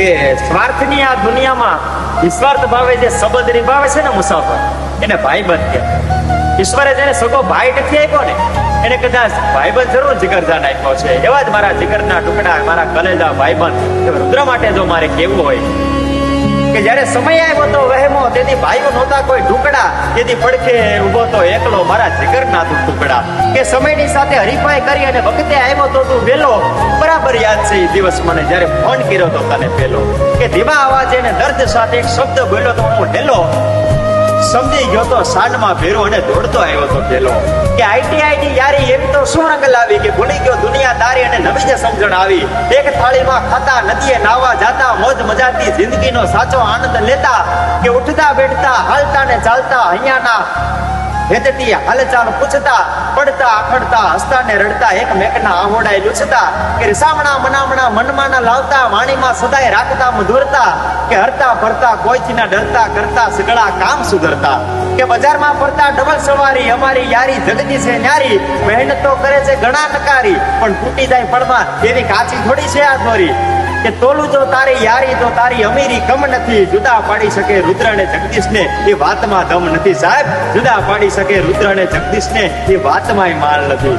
કે સ્વાર્થની આ દુનિયામાં નિસ્વાર્થ ભાવે જે સંબંધ નિભાવે છે ને મુસાફર. એને ભાઈબંધ કહેવાય ઈશ્વરે જેને સગો ભાઈ નથી આપ્યો ને, એને કદાચ ભાઈબંધ જરૂર જીગરજાન આપ્યો છે. એવા જ મારા જીગરના ટુકડા, મારા કલેજા ભાઈબંધ. બંધ રુદ્ર માટે જો મારે કેવું હોય કે જ્યારે સમય આવ્યો તો વહેમો, તેથી ભાઈઓ નહોતા કોઈ ટુકડા તેથી પડખે ઊભો તો એકલો મારા જીગરના તું ટુકડા કે સમયની સાથે હરીફાઈ કરી અને વખતે આવ્યો તો તું વેલો. બરાબર યાદ છે દિવસ મને જ્યારે ફોન કર્યો તો તને પેલો કે ધીમા અવાજે અને દર્દ સાથે એક શબ્દ બોલ્યો તો હું હેલો સમજી ગયો તો સાંજમાં ભેરો અને દોડતો આવ્યો તો પેલો કે આઈટીઆઈ યારી એમ તો શું રંગ લાવી? કે ભૂલી ગયો દુનિયાદારી અને નવી સમજણ આવી. એક થાળીમાં ખાતા, નદીએ નાવા જાતા મોજ મજાથી જિંદગીનો સાચો આનંદ લેતા કે ઉઠતા બેઠતા હાલતા ને ચાલતા અહીંયાના ભેદતી હાલચાલ પૂછતા, પડતા, આખડતા, હસતા ને રડતા એક મેકના આહોડાએ લૂછતા કે રિસામણા મનામણા મનમાં ના લાવતા, વાણીમાં સદાય રાખતા મધુરતા કે હરતા ફરતા કોઈથી ના ડરતા કરતા સગળા કામ સુધરતા કે બજારમાં ફરતા ડબલ સવારી, અમારી યારી જગની છે ન્યારી, મહેનત તો કરે છે ઘણા નકારી, પણ તૂટી જાય પડમાં એવી કાચી થોડી છે આ દોરી. કે તોલું જો તારી યારી, તો તારી અમીરી કમ નથી. જુદા પાડી શકે રુદ્ર અને જગદીશને, એ વાતમાં દમ નથી. સાહેબ, જુદા પાડી શકે રુદ્ર અને જગદીશને, એ વાતમાં માલ નથી.